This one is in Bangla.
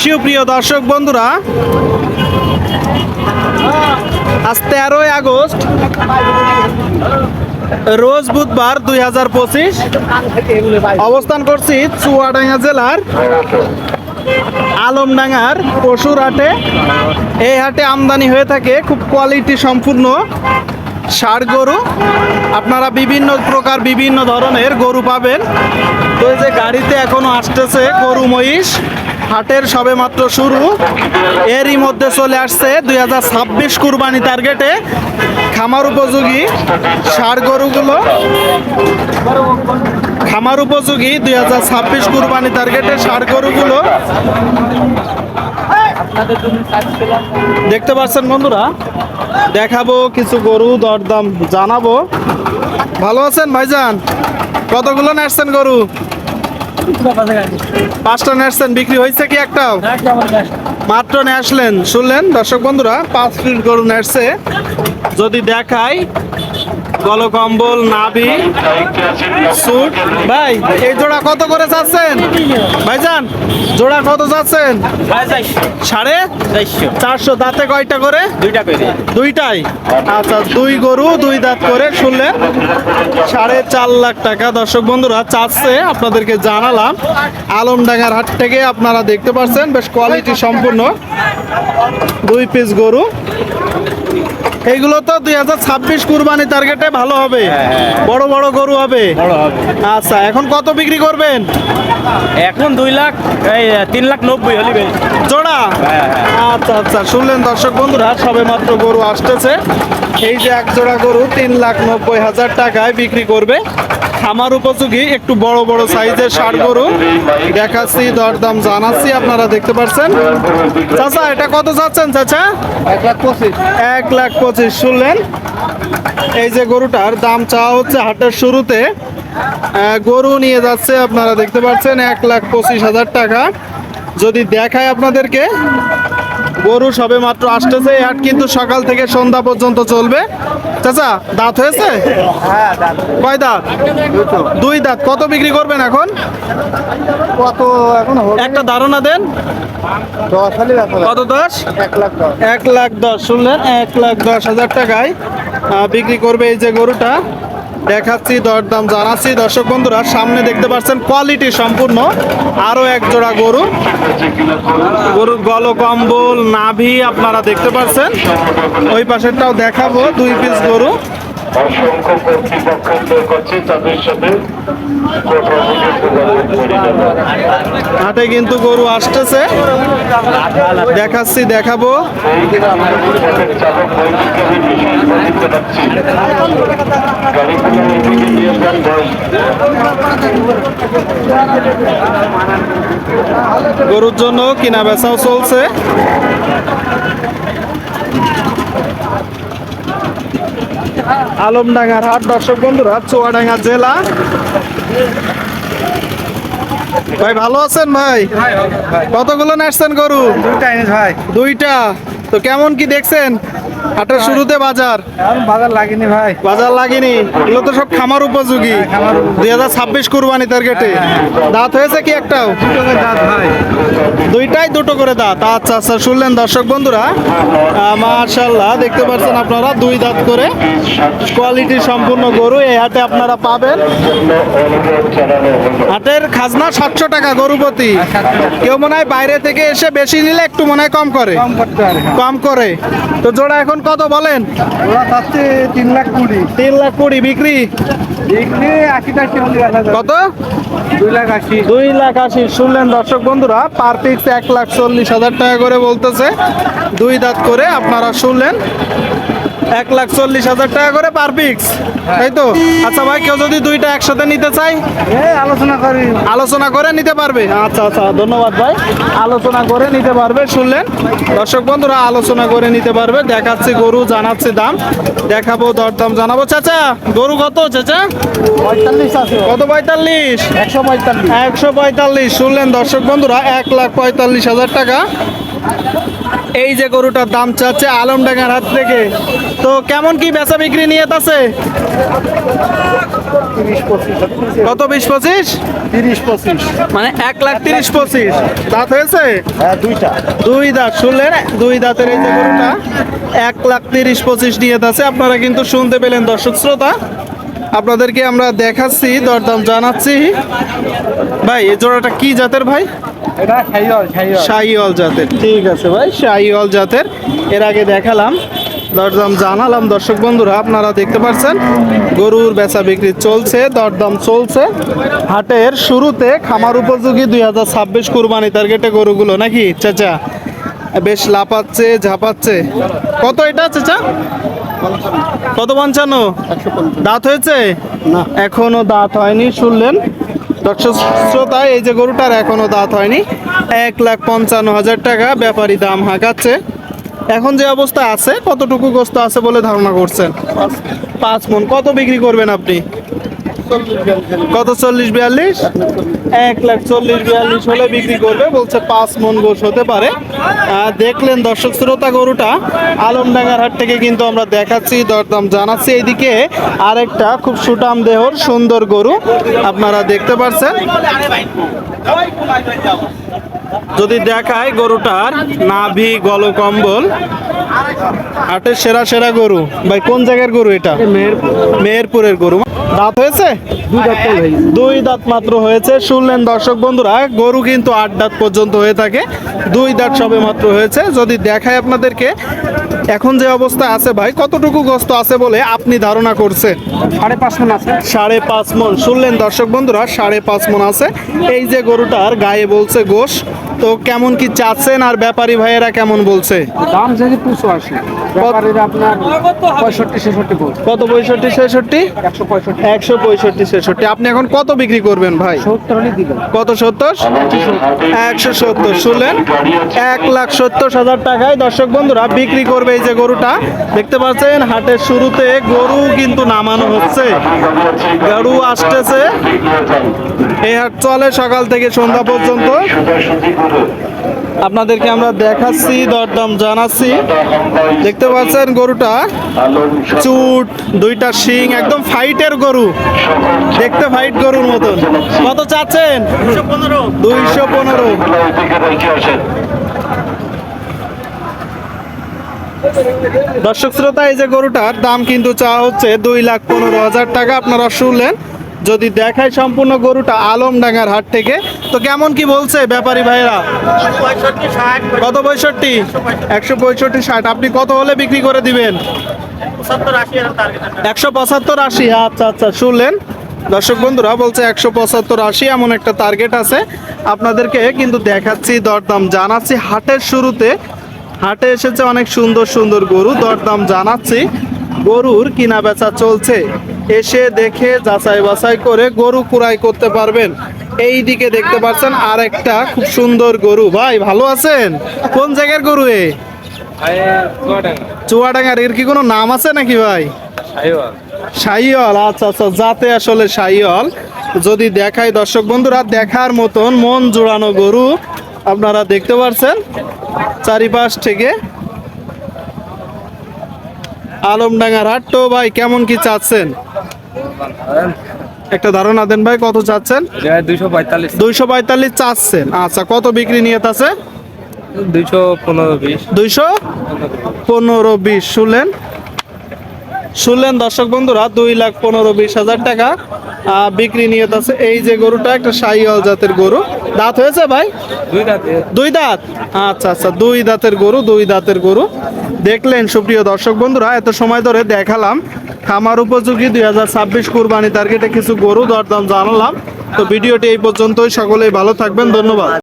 সুপ্রিয় দর্শক বন্ধুরা, আজ তেরোই আগস্ট, রোজ বুধবার দুই হাজার পঁচিশ, অবস্থান করছি চুয়াডাঙ্গা জেলার আলমডাঙ্গার পশুর হাটে। এই হাটে আমদানি হয়ে থাকে খুব কোয়ালিটি সম্পূর্ণ ষাড় গরু। আপনারা বিভিন্ন প্রকার, বিভিন্ন ধরনের গরু পাবেন। তো যে গাড়িতে এখনও আসতেছে গরু মহিষ হাটের সবে মাত্র শুরু। এরই মধ্যে চলে আসছে দুই হাজার ছাব্বিশ কুরবানি টার্গেটে। খামার উপযোগী ষাড় গরুগুলো। খামার উপযোগী দুই হাজার ছাব্বিশ কুরবানি টার্গেটে ষাড় গরুগুলো। দেখতে পাচ্ছেন বন্ধুরা, দেখাবো কিছু গরু, দরদাম জানাব। ভালো আছেন ভাইজান? কতগুলো নাচছেন গরু? পাঁচটা নেসছেন বিক্রি হয়েছে কি একটাও? মাত্র নিয়ে আসলেন। শুনলেন, দর্শক বন্ধুরা, পাঁচ ফিট গরু নেসছে যদি দেখাই গলকম্বল নাভি স্যুট। ভাই এই জোড়া কত করে চাচ্ছেন ভাইজান জোড়া কত চাচ্ছেন সাড়ে চারশো। দাঁতে কয়টা করে? দুইটা করে। দুইটাই? আচ্ছা দুই গরু দুই দাঁত করে শুনলেন সাড়ে চার লাখ টাকা। দর্শক বন্ধুরা চাচ্ছে আপনাদেরকে জানালাম। আলমডাঙ্গার হাট থেকে আপনারা দেখতে পাচ্ছেন বেশ কোয়ালিটি সম্পূর্ণ। দুই পিস গরু। এইগুলো তো দুই হাজার ছাব্বিশ কুরবানি টার্গেটে ভালো হবে। বড় বড় গরু হবে। আচ্ছা এখন কত বিক্রি করবেন? এখন দুই লাখ এই তিন লাখ নব্বই হলি জোড়া? হ্যাঁ, আচ্ছা আচ্ছা শুনলেন দর্শক বন্ধুরা সবে মাত্র গরু আসতেছে। এই যে এক জোড়া গরু তিন লাখ নব্বই হাজার টাকায় বিক্রি করবে। খামার উপযোগী একটু বড় বড় সাইজের ষাট গরু। দেখাচ্ছি দরদাম জানাচ্ছি আপনারা দেখতে পাচ্ছেন। চাচা এটা কত চাচ্ছেন চাচা? এক লাখ পঁচিশ। এক লাখ পঁচিশ শুনলেন? এই যে গরুটার দাম চাওয়া হচ্ছে হাটের শুরুতে। গরু নিয়ে যাচ্ছে আপনারা দেখতে পাচ্ছেন এক লাখ পঁচিশ হাজার টাকা। যদি দেখায় আপনাদেরকে গরু সবে মাত্র আসতেছে হাট কিন্তু সকাল থেকে সন্ধ্যা পর্যন্ত চলবে। চাচা দাঁত হয়েছে? হ্যাঁ কয় দাঁত? দুই দাঁত। কত বিক্রি করবেন এখন? কত এখন একটা ধারণা দেন। কত দশ? এক লাখ দশ। এক লাখ দশ। শুনলেন এক লাখ দশ হাজার টাকায় বিক্রি করবে এই যে গরুটা। দেখাচ্ছি দরদাম জানাচ্ছি। দর্শক বন্ধুরা, সামনে দেখতে পাচ্ছেন কোয়ালিটি সম্পূর্ণ। আরও এক জোড়া গরু। গরুর গলকম্বল নাভি আপনারা দেখতে পাচ্ছেন। ওই পাশেরটাও দেখাবো, দুই পিস গরু। অসংখ্য কর্তৃপক্ষ করছে তাদের সাথে হাটে কিন্তু গরু আসতেছে। দেখাচ্ছি দেখাবো। গরুর জন্য কিনা বেচাও চলছে। আলমডাঙ্গার হাট দর্শক বন্ধুরা চুয়াডাঙ্গা জেলা। ভাই ভালো আছেন ভাই? কতগুলো নাচছেন গরু? দুইটা ভাই। দুইটা। তো কেমন কি দেখছেন? হাটের শুরুতে বাজার? বাজার লাগেনি ভাই। বাজার লাগেনি? এগুলো তো সব খামার উপযোগী। খামার দুই হাজার ছাব্বিশ কুরবানি টার্গেটে দাঁত হয়েছে কি একটাও? দাঁত ভাই। দুইটাই দুটো করে দাঁত। আচ্ছা আচ্ছা শুনলেন দর্শক বন্ধুরা। মার্শাল্লাহ দেখতে পাচ্ছেন আপনারা দুই দাঁত করে। কোয়ালিটি সম্পূর্ণ গরু এই হাটে আপনারা পাবেন। হাটের খাজনা সাতশো টাকা গরু প্রতি কেউ মনে হয় বাইরে থেকে এসে বেশি নিলে একটু মনে হয় কম করে। কম করে। তো জোড়া এখন কত বলেন? ওরা চাচ্ছে তিন লাখ কুড়ি। তিন লাখ কুড়ি বিক্রি? কত? দুই লাখ আশি। দুই লাখ আশি। শুনলেন দর্শক বন্ধুরা পার পিক্স এক লাখ চল্লিশ হাজার টাকা করে বলতেছে। দুই দাঁত করে আপনারা শুনলেন। এক লাখ চল্লিশ হাজার টাকা করে পার পিক্স তাই তো? আচ্ছা ভাই কেউ যদি দুইটা একসাথে নিতে চাই আলোচনা করি। আলোচনা করে নিতে পারবে। আচ্ছা আচ্ছা ধন্যবাদ ভাই। আলোচনা করে নিতে পারবে শুনলেন? দর্শক বন্ধুরা আলোচনা করে নিতে পারবে। দেখাচ্ছি গরু জানাচ্ছি দাম। দেখাবো দরদাম জানাব। চাচা গরু কত চাচা? পঁয়তাল্লিশ আছে। কত পঁয়তাল্লিশ? একশো পঁয়তাল্লিশ। একশো পঁয়তাল্লিশ। শুনলেন দর্শক বন্ধুরা এক লাখ পঁয়তাল্লিশ হাজার টাকা। এই যে গরুটার দাম চাচ্ছে আলমডাঙ্গার হাত থেকে। তো কেমন কি বেচা বিক্রি নিয়ে আছে? কত বিশ পঁচিশ? তিরিশ পঁচিশ মানে এক লাখ তিরিশ পঁচিশ। দাঁত হয়েছে? হ্যাঁ দুইটা। দুই দাঁত শুনলেন? দুই দাঁতের এই যে গরুটা এক লাখ তিরিশ পঁচিশ নিয়ে আছে। আপনারা কিন্তু শুনতে পেলেন দর্শক শ্রোতা। আপনাদেরকে আমরা দেখাচ্ছি দরদাম জানাচ্ছি। ভাই এই জোড়াটা কি জাতের ভাই? এটা শাহিওয়াল জাতের। ঠিক আছে ভাই শাহিওয়াল জাতের। এর আগে দেখালাম দরদাম জানালাম। দর্শক বন্ধুরা আপনারা দেখতে পাচ্ছেন গরুর বেচা বিক্রি চলছে দরদাম চলছে। হাটের শুরুতে খামার উপযোগী দুই হাজার ছাব্বিশ কুরবানি টার্গেটে গরুগুলো নাকি চাচা? বেশ লাপাচ্ছে ঝাপাচ্ছে। কত এটা চাচা? কত পঞ্চান্ন। দাঁত হয়েছে? না। এখনও দাঁত হয়নি শুনলেন। দর্শক শ্রোতা, এই যে গরুটার এখনও দাঁত হয়নি, এক লাখ পঞ্চান্ন হাজার টাকা ব্যাপারী দাম হাঁকাচ্ছে। এখন যে অবস্থা আছে, কতটুকু গোস্ত আছে বলে ধারণা করছেন? পাঁচ মন। কত বিক্রি করবেন আপনি? কত, চল্লিশ বিয়াল্লিশ? এক লাখ চল্লিশ বিয়াল্লিশ হলে বিক্রি করবে, বলছে পাঁচ মন গোস হতে পারে। দেখলেন দর্শক শ্রোতা গরুটা, আলমডাঙ্গার হাট থেকে কিন্তু আমরা দেখাচ্ছি, দরদাম জানাচ্ছি। এইদিকে আরেকটা খুব সুটাম দেহর সুন্দর গরু আপনারা দেখতে পাচ্ছেন যদি দেখায় গরুটার নাভি গল কম্বল হাটের সেরা সেরা গরু। ভাই কোন জায়গার গরু এটা? মেহেরপুরের গরু। দাঁত হয়েছে। দুই দাঁত মাত্র হয়েছে। শুনলেন দর্শক বন্ধুরা গরু কিন্তু আট দাঁত পর্যন্ত হয়ে থাকে। দুই দাঁত সবে মাত্র হয়েছে। যদি দেখায় আপনাদেরকে এখন যে অবস্থা আছে ভাই কতটুকু গস্ত আছে বলে আপনি ধারণা করছেন? সাড়ে পাঁচ মন আছে। সাড়ে পাঁচ মন। শুনলেন দর্শক বন্ধুরা সাড়ে পাঁচ মন আছে। এই যে গরুটার গায়ে বলছে গোশ তো কেমন কি চাচ্ছেন আর ব্যাপারী ভাইয়েরা কেমন বলছে? দাম যদি পুষো আসে ব্যাপারীরা আপনার পঁয়ষট্টি ছেষট্টি বল কত পঁয়ষট্টি ছেষট্টি? একশো পঁয়ষট্টি। একশো পঁয়ষট্টি ছেষট্টি। আপনি এখন কত বিক্রি করবেন ভাই? সত্তর দিবেন। কত সত্তর? একশো সত্তর। শুনলেন? এক লাখ সত্তর হাজার টাকায় দর্শক বন্ধুরা বিক্রি করবে এই যে গরুটা। দেখতে পাচ্ছেন হাটের শুরুতে গরু কিন্তু নামানো হচ্ছে। গরু আসতেছে। এই হাট চলে সকাল থেকে সন্ধ্যা পর্যন্ত। আপনাদেরকে আমরা দেখাচ্ছি, দরদাম জানাচ্ছি। দেখতে পাচ্ছেন গরুটা? চুট, দুইটা শিং, একদম ফাইটের গরু। দেখতে ফাইট গরুর মতন। কত চাচ্ছেন? দুইশো পনেরো। দর্শক শ্রোতা, এই যে গরুটার দাম কিন্তু চাওয়া হচ্ছে দুই লাখ পনেরো হাজার টাকা। আপনারা শুনলেন, যদি দেখায় সম্পূর্ণ গরুটা আলমডাঙ্গার হাট থেকে তো কেমন কি বলছে ব্যাপারী ভাইরা কত পঁয়ষট্টি? একশো পঁয়ষট্টি, ষাট। আপনি কত হলে বিক্রি করে দিবেন? একশো পঁচাত্তর, আশি। আচ্ছা আচ্ছা শুনলেন? দর্শক বন্ধুরা, বলছে একশো পঁচাত্তর, আশি এমন একটা টার্গেট আছে। আপনাদেরকে কিন্তু দেখাচ্ছি দরদাম, জানাচ্ছি। হাটের শুরুতে, হাটে এসেছে অনেক সুন্দর সুন্দর গরু। দরদাম জানাচ্ছি, গরুর কিনা বেচা চলছে। এসে দেখে যাচাই বাছাই করে গরু কুড়াই করতে পারবেন। এই দিকে দেখতে পাচ্ছেন আর একটা খুব সুন্দর গরু। ভাই ভালো আছেন? কোন জায়গার গরু এ? চুয়াডাঙ্গার এর কি কোনো নাম আছে নাকি ভাই? শাহিওয়াল। আচ্ছা আচ্ছা যাতে আসলে শাহিওয়াল। যদি দেখায় দর্শক বন্ধুরা দেখার মতন মন জোড়ানো গরু আপনারা দেখতে পাচ্ছেন চারিপাশ থেকে। আলমডাঙ্গার হাট তো ভাই কেমন কি চাচ্ছেন? একটা ধারণা দেন ভাই কত চাচ্ছেন? দুইশো পঁয়তাল্লিশ। দুইশো পঁয়তাল্লিশ চাচ্ছেন। আচ্ছা কত বিক্রি নিয়ে আছে? দুইশো পনেরো বিশ। দুইশো পনেরো বিশ শুনলেন? শুনলেন দর্শক বন্ধুরা দুই লাখ পনেরো বিশ হাজার টাকা বিক্রি নিয়ে আছে। এই যে গরুটা একটা শাহিওয়াল জাতের গরু। দাঁত হয়েছে ভাই? দুই দুই দাঁত? আচ্ছা আচ্ছা দুই দাঁতের গরু দুই দাঁতের গরু। দেখলেন সুপ্রিয় দর্শক বন্ধুরা এত সময় ধরে দেখালাম। খামার উপযোগী দুই হাজার ছাব্বিশ কুরবানি টার্গেটে কিছু গরু দরদাম জানালাম। তো ভিডিওটি এই পর্যন্তই। সকলেই ভালো থাকবেন। ধন্যবাদ।